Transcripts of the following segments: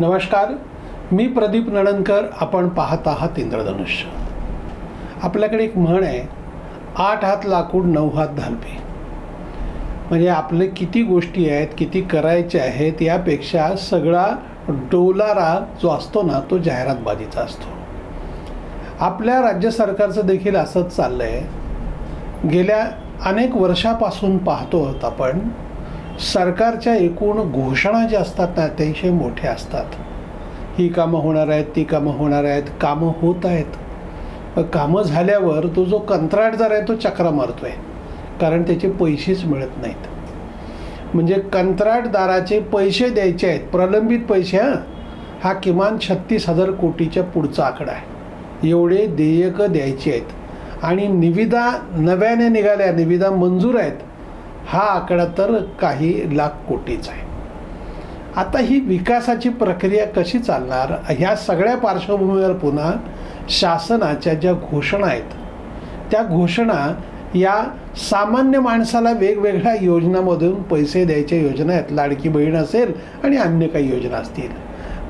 नमस्कार मी प्रदीप नळनकर आपण पाहत आहात इंद्रधनुष्य. आपल्याकडे एक म्हण आहे आठ हात लाकूड नऊ हात धालपे म्हणजे आपले किती गोष्टी आहेत किती करायच्या आहेत यापेक्षा सगळा डोलारा जो असतो ना तो जाहिरातबाजीचा असतो. आपल्या राज्य सरकारचं देखील असंच चाललं आहे गेल्या अनेक वर्षापासून पाहतो आहोत आपण सरकारच्या एकूण घोषणा ज्या असतात ना त्यांचे मोठ्या असतात. ही कामं होणार आहेत ती कामं होणार आहेत कामं होत आहेत. कामं झाल्यावर तो जो कंत्राटदार आहे तो चक्रा मारतो आहे कारण त्याचे पैसेच मिळत नाहीत. म्हणजे कंत्राटदाराचे पैसे द्यायचे आहेत प्रलंबित पैसे हां. हा किमान छत्तीस हजार कोटीच्या पुढचा आकडा आहे. एवढे देयकं द्यायची आहेत. आणि निविदा नव्याने निघाल्या निविदा मंजूर आहेत. हा आकडा तर काही लाख कोटीचा आहे. आता ही विकासाची प्रक्रिया कशी चालणार? ह्या सगळ्या पार्श्वभूमीवर पुन्हा शासनाच्या ज्या घोषणा आहेत त्या घोषणा या सामान्य माणसाला वेगवेगळ्या योजनामधून पैसे द्यायच्या योजना आहेत. लाडकी बहीण असेल आणि अन्य काही योजना असतील.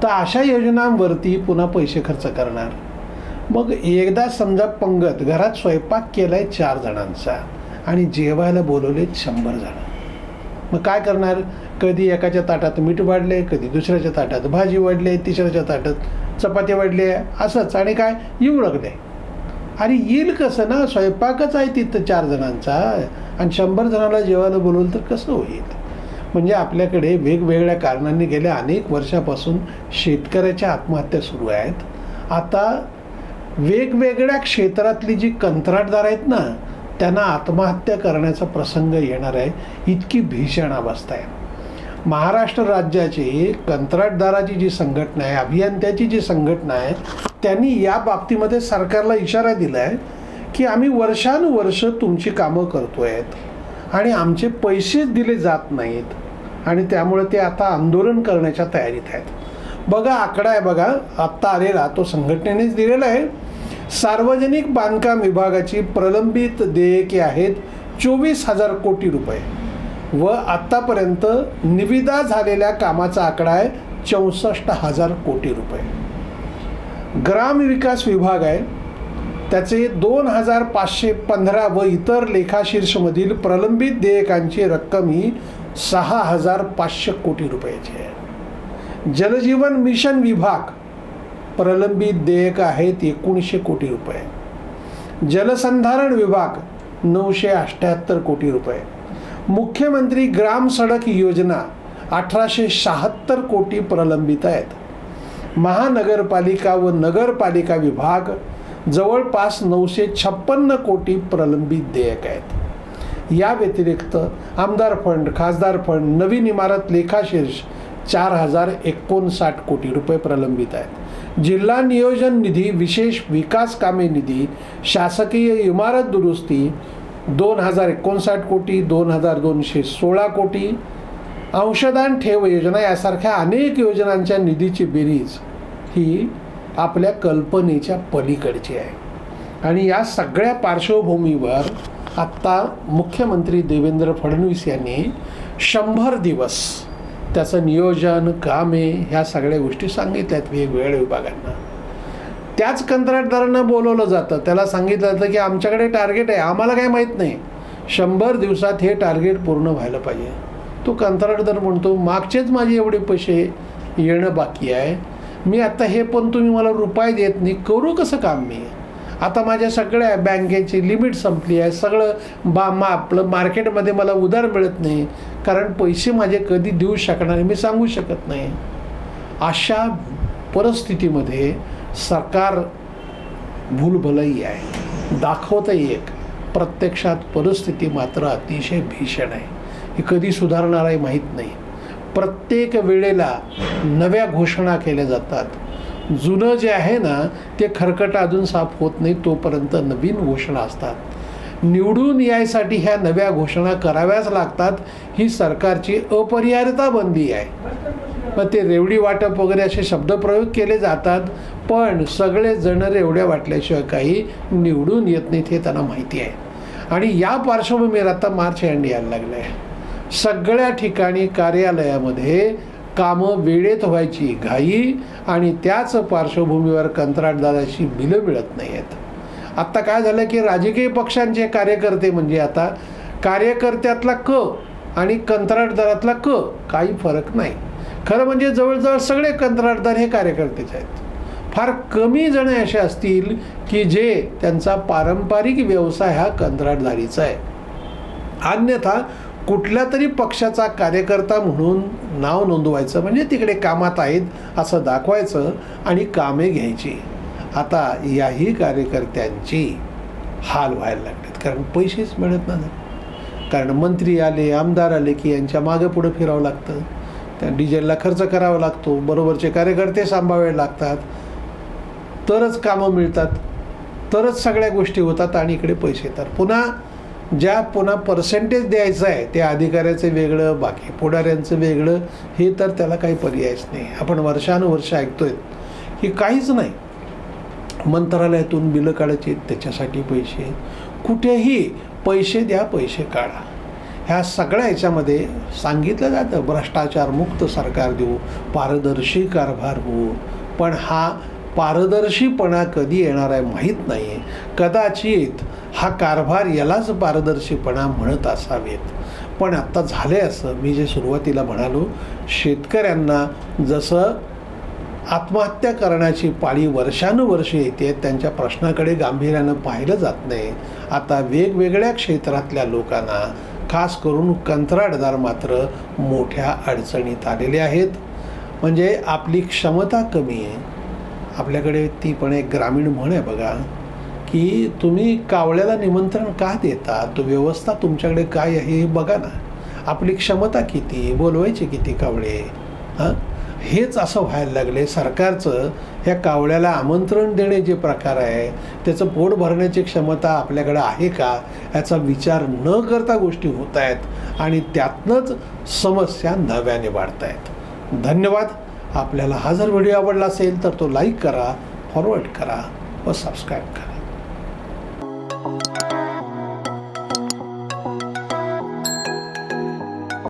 तर अशा योजनांवरती पुन्हा पैसे खर्च करणार. मग एकदा समजा पंगत घरात स्वयंपाक केला आहे चार जणांचा. आणि जेवायला बोलवले शंभर जण. मग काय करणार? कधी एकाच्या ताटात मीठ वाढले कधी दुसऱ्याच्या ताटात भाजी वाढले तिसऱ्याच्या ताटात चपाती वाढले असंच. आणि काय? येऊ लागले अरे येईल कसं ना? स्वयंपाकच आहे तिथं चार जणांचा. आणि शंभर जणांना जेवायला बोलवलं तर कसं होईल? म्हणजे आपल्याकडे वेगवेगळ्या कारणांनी गेल्या अनेक वर्षापासून शेतकऱ्याच्या आत्महत्या सुरू आहेत. आता वेगवेगळ्या क्षेत्रातली जी कंत्राटदार आहेत ना त्यांना आत्महत्या करण्याचा प्रसंग येणार आहे इतकी भीषण अवस्था आहे. महाराष्ट्र राज्याची कंत्राटदाराची जी संघटना आहे अभियंत्याची जी संघटना आहे त्यांनी या बाबतीमध्ये सरकारला इशारा दिला आहे की आम्ही वर्षानुवर्ष तुमची कामं करतो आहेत आणि आमचे पैसेच दिले जात नाहीत आणि त्यामुळे ते आता आंदोलन करण्याच्या तयारीत आहेत. बघा आकडा आहे बघा आत्ता आलेला तो संघटनेनेच दिलेला आहे. सार्वजनिक बांधकाम विभागाची प्रलंबित देयके आहेत चोवीस हजार कोटी रुपये. व आत्तापर्यंत निविदा झालेल्या कामाचा आकडा आहे चौसष्ट हजार कोटी रुपये. ग्रामविकास विभाग आहे. त्याचे दोन हजार पाचशे पंधरा व इतर लेखाशीर्षमधील प्रलंबित देयकांची रक्कम ही सहा हजार पाचशे कोटी रुपयाची आहे. जलजीवन मिशन विभाग प्रलंबित देयक आहेत एकोणीसशे कोटी रुपये. जलसंधारण विभाग नऊशे अठ्ठ्याहत्तर कोटी रुपये. मुख्यमंत्री ग्राम सडक योजना अठराशे शहात्तर कोटी प्रलंबित आहेत. महानगरपालिका व नगरपालिका विभाग जवळपास नऊशे छप्पन्न कोटी प्रलंबित देयक आहेत. या व्यतिरिक्त आमदार फंड खासदार फंड नवीन इमारत लेखाशीर्ष चार हजार एकोणसाठ कोटी रुपये प्रलंबित आहेत. जिल्हा नियोजन निधी विशेष विकास कामे निधी शासकीय इमारत दुरुस्ती दोन हजार एकोणसाठ कोटी दोन हजार दोनशे सोळा कोटी अंशदान ठेव योजना यासारख्या अनेक योजनांच्या निधीची बेरीज ही आपल्या कल्पनेच्या पलीकडची आहे. आणि या सगळ्या पार्श्वभूमीवर आत्ता मुख्यमंत्री देवेंद्र फडणवीस यांनी शंभर दिवस त्याचं नियोजन कामे ह्या सगळ्या गोष्टी सांगितल्यात वेगवेगळ्या विभागांना. त्याच कंत्राटदारांना बोलवलं जातं. त्याला सांगितलं जातं की आमच्याकडे टार्गेट आहे. आम्हाला काय माहीत नाही. शंभर दिवसात हे टार्गेट पूर्ण व्हायला पाहिजे. तो कंत्राटदार म्हणतो मागचेच माझे एवढे पैसे येणं बाकी आहे. मी आता हे पण तुम्ही मला रुपये देत नाही. करू कसं काम मी? आता माझ्या सगळ्या बँकेची लिमिट संपली आहे. सगळं बा मा आपलं मार्केटमध्ये मला उधार मिळत नाही. कारण पैसे माझे कधी देऊ शकणार मी सांगू शकत नाही. अशा परिस्थितीमध्ये सरकार भूलभलई आहे. दाखवतही एक प्रत्यक्षात परिस्थिती मात्र अतिशय भीषण आहे. ही कधी सुधारणार आहे माहीत नाही. प्रत्येक वेळेला नव्या घोषणा केल्या जातात. जुनं जे आहे ना ते खरकट अजून साफ होत नाही तोपर्यंत नवीन घोषणा असतात. निवडून यायसाठी ह्या नव्या घोषणा कराव्याच लागतात. ही सरकारची अपरिहार्यता बंदी आहे. मग ते रेवडी वाटप वगैरे असे शब्दप्रयोग केले जातात पण सगळे जण रेवड्या वाटल्याशिवाय काही निवडून येत नाहीत हे त्यांना माहिती आहे. आणि या पार्श्वभूमीवर आता मार्च एंड यायला लागलं आहे सगळ्या ठिकाणी कार्यालयामध्ये कामं वेळेत व्हायची घाई आणि त्याच पार्श्वभूमीवर कंत्राटदाराशी बिलं मिळत नाही आहेत आत्ता काय झालं की राजकीय पक्षांचे कार्यकर्ते म्हणजे आता कार्यकर्त्यातला क आणि कंत्राटदारातला क काही फरक नाही. खरं म्हणजे जवळजवळ सगळे कंत्राटदार हे कार्यकर्तेच आहेत. फार कमी जण असे असतील की जे त्यांचा पारंपरिक व्यवसाय हा कंत्राटदारीचा आहे. अन्यथा कुठल्या तरी पक्षाचा कार्यकर्ता म्हणून नाव नोंदवायचं म्हणजे तिकडे कामात आहेत असं दाखवायचं आणि कामे घ्यायची. आता याही कार्यकर्त्यांची हाल व्हायला लागलेत. कारण पैसेच मिळत नाही कारण मंत्री आले आमदार आले की यांच्या मागं पुढं फिरावं लागतं. त्या डिझेलला खर्च करावा लागतो. बरोबरचे कार्यकर्ते सांभाळावे लागतात. तरच कामं मिळतात. तरच सगळ्या गोष्टी होतात आणि इकडे पैसे येतात. पुन्हा ज्या पुन्हा पर्सेंटेज द्यायचं आहे त्या अधिकाऱ्याचं वेगळं बाकी पुढाऱ्यांचं वेगळं हे तर त्याला काही पर्यायच नाही. आपण वर्षानुवर्ष ऐकतोय की काहीच नाही. मंत्रालयातून बिलं काढायची त्याच्यासाठी पैसे कुठेही पैसे द्या पैसे काढा. ह्या सगळ्या याच्यामध्ये सांगितलं जातं भ्रष्टाचार मुक्त सरकार देऊ पारदर्शी कारभार होऊ. पण हा पारदर्शीपणा कधी येणार आहे माहीत नाही आहे कदाचित हा कारभार यालाच पारदर्शीपणा म्हणत असावेत. पण आत्ता झाले असं. मी जे सुरुवातीला म्हणालो शेतकऱ्यांना जसं आत्महत्या करण्याची पाळी वर्षानुवर्षे येते त्यांच्या प्रश्नाकडे गांभीर्यानं पाहिलं जात नाही. आता वेगवेगळ्या क्षेत्रातल्या लोकांना खास करून कंत्राटदार मात्र मोठ्या अडचणीत आलेले आहेत. म्हणजे आपली क्षमता कमी आहे. आपल्याकडे ती पण एक ग्रामीण म्हण आहे बघा. की तुम्ही कावळ्याला निमंत्रण का देता? तो व्यवस्था तुमच्याकडे काय आहे हे बघा ना. आपली क्षमता किती? बोलवायचे किती कावळे? हां? हेच असं व्हायला लागले. सरकारचं ह्या कावळ्याला आमंत्रण देणे जे प्रकार आहे त्याचं पोट भरण्याची क्षमता आपल्याकडं आहे का? याचा विचार न करता गोष्टी होत आहेत आणि त्यातनंच समस्या नव्याने वाढत आहेत. धन्यवाद. आपल्याला हा जर व्हिडिओ आवडला असेल तर तो लाईक करा फॉरवर्ड करा व सबस्क्राईब करा.